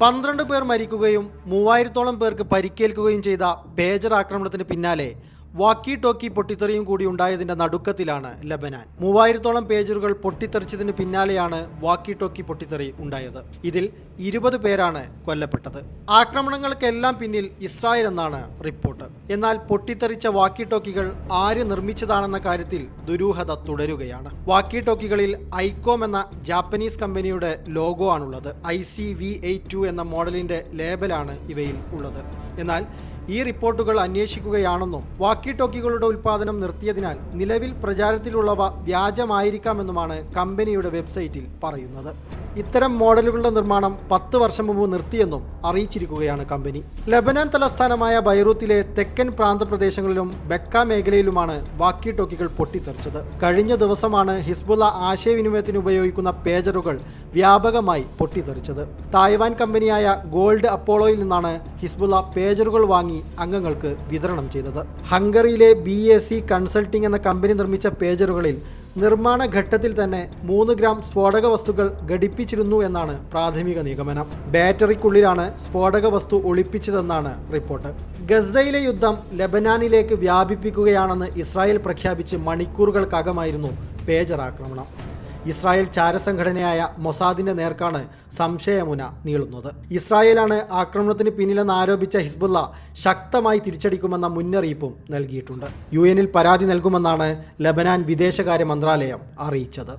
പന്ത്രണ്ട് പേർ മരിക്കുകയും മൂവായിരത്തോളം പേർക്ക് പരിക്കേൽക്കുകയും ചെയ്ത ബേജർ ആക്രമണത്തിന് പിന്നാലെ വാക്കി ടോക്കി പൊട്ടിത്തെറിയും കൂടി ഉണ്ടായതിന്റെ നടുക്കത്തിലാണ് ലബനാൻ. മൂവായിരത്തോളം പേജറുകൾ പൊട്ടിത്തെറിച്ചതിന് പിന്നാലെയാണ് വാക്കി ടോക്കി പൊട്ടിത്തെറി ഉണ്ടായത്. ഇതിൽ ഇരുപത് പേരാണ് കൊല്ലപ്പെട്ടത്. ആക്രമണങ്ങൾക്കെല്ലാം പിന്നിൽ ഇസ്രായേൽ എന്നാണ് റിപ്പോർട്ട്. എന്നാൽ പൊട്ടിത്തെറിച്ച വാക്കി ടോക്കികൾ ആര് നിർമ്മിച്ചതാണെന്ന കാര്യത്തിൽ ദുരൂഹത തുടരുകയാണ്. വാക്കി ടോക്കികളിൽ ഐക്കോം എന്ന ജാപ്പനീസ് കമ്പനിയുടെ ലോഗോ ആണുള്ളത്. I C V eight two എന്ന മോഡലിന്റെ ലേബലാണ് ഇവയിൽ ഉള്ളത്. എന്നാൽ ഈ റിപ്പോർട്ടുകൾ അന്വേഷിക്കുകയാണെന്നും വാക്കി ടോക്കികളുടെ ഉൽപ്പാദനം നിർത്തിയതിനാൽ നിലവിൽ പ്രചാരത്തിലുള്ളവ വ്യാജമായിരിക്കാമെന്നുമാണ് കമ്പനിയുടെ വെബ്സൈറ്റിൽ പറയുന്നത്. ഇത്തരം മോഡലുകളുടെ നിർമ്മാണം പത്ത് വർഷം മുമ്പ് നിർത്തിയെന്നും അറിയിച്ചിരിക്കുകയാണ് കമ്പനി. ലബനാൻ തലസ്ഥാനമായ ബൈറൂത്തിലെ തെക്കൻ പ്രാന്തപ്രദേശങ്ങളിലും ബെക്ക മേഖലയിലുമാണ് വാക്കി ടോക്കികൾ പൊട്ടിത്തെറിച്ചത്. കഴിഞ്ഞ ദിവസമാണ് ഹിസ്ബുള്ള ആശയവിനിമയത്തിന് ഉപയോഗിക്കുന്ന പേജറുകൾ വ്യാപകമായി പൊട്ടിത്തെറിച്ചത്. തായ്വാൻ കമ്പനിയായ ഗോൾഡ് അപ്പോളോയിൽ നിന്നാണ് ഹിസ്ബുള്ള പേജറുകൾ വാങ്ങി അംഗങ്ങൾക്ക് വിതരണം ചെയ്തത്. ഹംഗറിയിലെ ബി എ സി കൺസൾട്ടിംഗ് എന്ന കമ്പനി നിർമ്മിച്ച പേജറുകളിൽ നിർമ്മാണ ഘട്ടത്തിൽ തന്നെ മൂന്ന് ഗ്രാം സ്ഫോടക വസ്തുക്കൾ ഘടിപ്പിച്ചിരുന്നു എന്നാണ് പ്രാഥമിക നിഗമനം. ബാറ്ററിക്കുള്ളിലാണ് സ്ഫോടക വസ്തു ഒളിപ്പിച്ചതെന്നാണ് റിപ്പോർട്ട്. ഗസയിലെ യുദ്ധം ലബനാനിലേക്ക് വ്യാപിപ്പിക്കുകയാണെന്ന് ഇസ്രായേൽ പ്രഖ്യാപിച്ച് മണിക്കൂറുകൾക്കകമായിരുന്നു പേജർ ആക്രമണം. ഇസ്രായേൽ ചാരസംഘടനയായ മൊസാദിന്റെ നേർക്കാണ് സംശയമുന നീളുന്നത്. ഇസ്രായേലാണ് ആക്രമണത്തിന് പിന്നിലെന്ന് ആരോപിച്ച ഹിസ്ബുള്ള ശക്തമായി തിരിച്ചടിക്കുമെന്ന മുന്നറിയിപ്പും നൽകിയിട്ടുണ്ട്. യു പരാതി നൽകുമെന്നാണ് ലബനാൻ വിദേശകാര്യ മന്ത്രാലയം അറിയിച്ചത്.